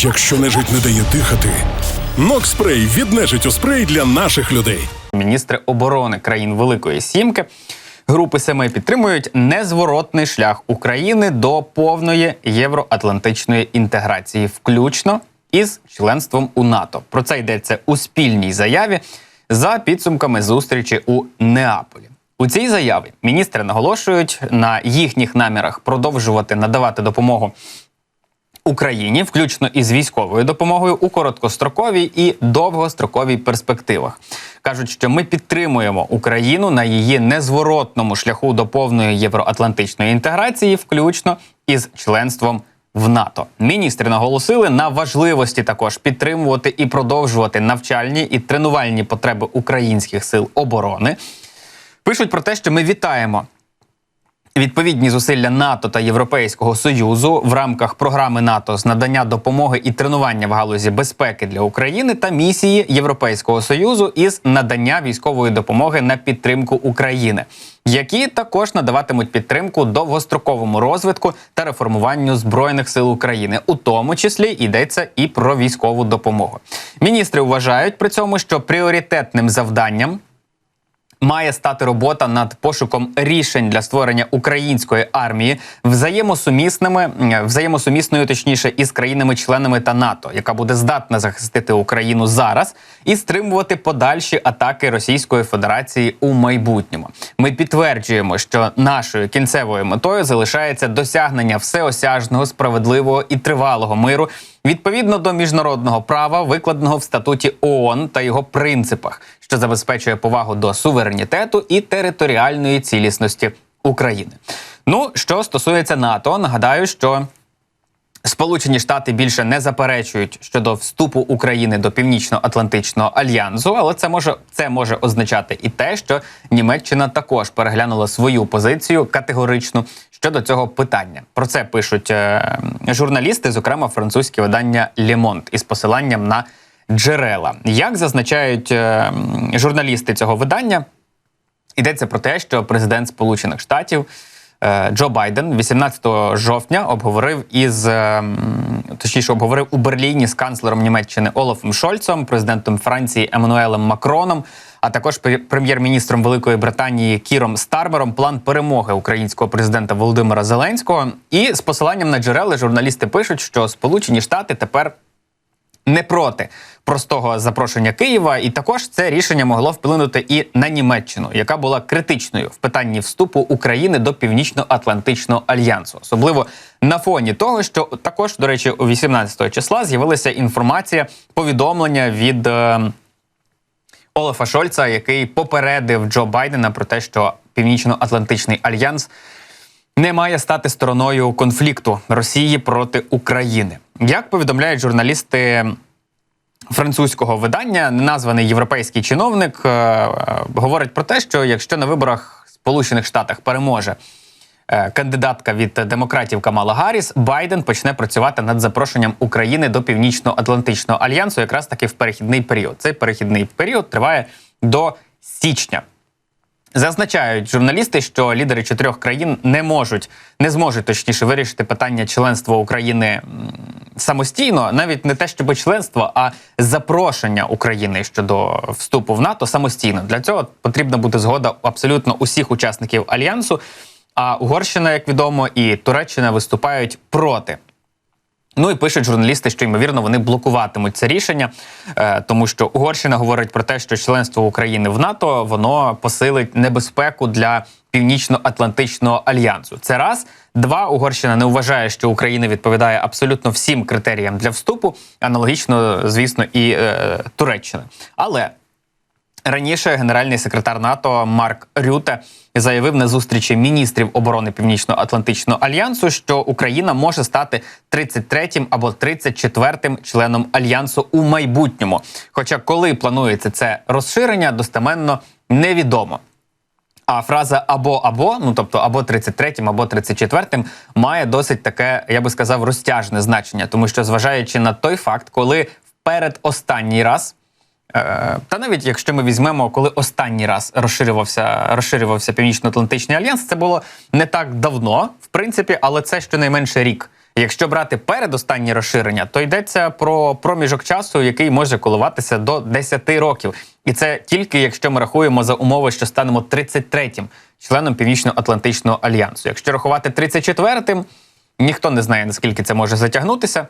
Якщо нежить не дає дихати, Нокспрей від нежиттю спрей для наших людей. Міністри оборони країн Великої Сімки групи семи підтримують незворотний шлях України до повної євроатлантичної інтеграції, включно із членством у НАТО. Про це йдеться у спільній заяві за підсумками зустрічі у Неаполі. У цій заяві міністри наголошують на їхніх намірах продовжувати надавати допомогу Україні, включно із військовою допомогою у короткостроковій і довгостроковій перспективах. кажуть, що ми підтримуємо Україну на її незворотному шляху до повної євроатлантичної інтеграції, включно із членством в НАТО. Міністри наголосили на важливості також підтримувати і продовжувати навчальні і тренувальні потреби українських сил оборони. Пишуть про те, що ми вітаємо Відповідні зусилля НАТО та Європейського союзу в рамках програми НАТО з надання допомоги і тренування в галузі безпеки для України та місії Європейського союзу із надання військової допомоги на підтримку України, які також надаватимуть підтримку довгостроковому розвитку та реформуванню збройних сил України, у тому числі йдеться і про військову допомогу. Міністри вважають при цьому, що пріоритетним завданням має стати робота над пошуком рішень для створення української армії взаємосумісними взаємосумісною, точніше, із країнами-членами та НАТО, яка буде здатна захистити Україну зараз і стримувати подальші атаки Російської Федерації у майбутньому. Ми підтверджуємо, що нашою кінцевою метою залишається досягнення всеосяжного, справедливого і тривалого миру відповідно до міжнародного права, викладеного в статуті ООН та його принципах, що забезпечує повагу до суверенітету і територіальної цілісності України. Ну що стосується НАТО, нагадаю, що Сполучені Штати більше не заперечують щодо вступу України до Північно-Атлантичного альянсу, але це може це може означати і те, що Німеччина також переглянула свою позицію категоричну щодо цього питання. Про це пишуть е, журналісти, зокрема французьке видання Monde, із посиланням на джерела. Як зазначають е, журналісти цього видання, йдеться про те, що президент Сполучених Штатів. Е, Джо Байден 18 жовтня обговорив із е, точніше обговорив у Берліні з канцлером Німеччини Олафом Шольцом, президентом Франції Еммануелем Макроном, а також прем'єр-міністром Великої Британії Кіром Старбером план перемоги українського президента Володимира Зеленського. І з посиланням на джерела журналісти пишуть, що Сполучені Штати тепер не проти простого запрошення Києва, і також це рішення могло вплинути і на Німеччину, яка була критичною в питанні вступу України до Північно-Атлантичного альянсу, особливо на фоні того, що також, до речі, у 18 числа з'явилася інформація повідомлення від е, Олафа Шольца, який попередив Джо Байдена про те, що Північно-Атлантичний альянс. Не має стати стороною конфлікту Росії проти України, як повідомляють журналісти французького видання, неназваний європейський чиновник е, е, говорить про те, що якщо на виборах в Сполучених Штатах переможе е, кандидатка від демократів Камала Гарріс, Байден почне працювати над запрошенням України до Північно-Атлантичного альянсу, якраз таки в перехідний період. Цей перехідний період триває до січня. Зазначають журналісти, що лідери чотирьох країн не можуть, не зможуть точніше вирішити питання членства України самостійно, навіть не те, щоб членство, а запрошення України щодо вступу в НАТО самостійно. Для цього потрібна буде згода абсолютно усіх учасників альянсу. А Угорщина, як відомо, і Туреччина виступають проти. Ну і пишуть журналісти, що ймовірно вони блокуватимуть це рішення, е, тому що Угорщина говорить про те, що членство України в НАТО воно посилить небезпеку для північно-атлантичного альянсу. Це раз два Угорщина не вважає, що Україна відповідає абсолютно всім критеріям для вступу. Аналогічно, звісно, і е, Туреччина. Але Раніше генеральний секретар НАТО Марк Рюте заявив на зустрічі міністрів оборони Північно-Атлантичного альянсу, що Україна може стати 33-м або 34-м членом альянсу у майбутньому. Хоча коли планується це розширення, достеменно невідомо. А фраза або або, ну тобто або 33-м, або 34-м, має досить таке, я би сказав, розтяжне значення, тому що зважаючи на той факт, коли вперед останній раз. Е, та навіть якщо ми візьмемо, коли останній раз розширювався розширювався Північно-Атлантичний альянс, це було не так давно, в принципі, але це щонайменше рік, Якщо брати передостаннє розширення, то йдеться про проміжок часу, який може коливатися до 10 років. І це тільки якщо ми рахуємо за умови, що станемо 33-м членом Північно-Атлантичного альянсу. Якщо рахувати 34-тим, ніхто не знає наскільки це може затягнутися.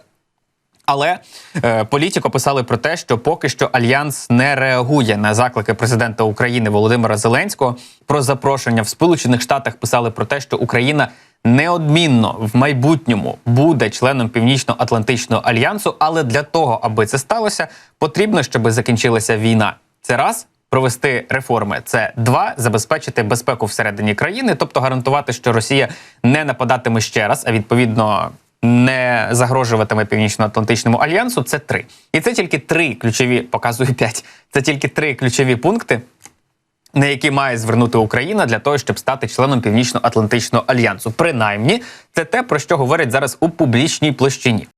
Але е, політико писали про те, що поки що альянс не реагує на заклики президента України Володимира Зеленського про запрошення в Сполучених Штатах. Писали про те, що Україна неодмінно в майбутньому буде членом Північно-Атлантичного альянсу. Але для того, аби це сталося, потрібно, щоб закінчилася війна. Це раз. Провести реформи це два забезпечити безпеку всередині країни, тобто гарантувати, що Росія не нападатиме ще раз, а відповідно не загрожуватиме північно-атлантичному альянсу. Це три, і це тільки три ключові. Показую п'ять. Це тільки три ключові пункти, на які має звернути Україна для того, щоб стати членом Північно-Атлантичного альянсу. Принаймні, це те, про що говорять зараз у публічній площині.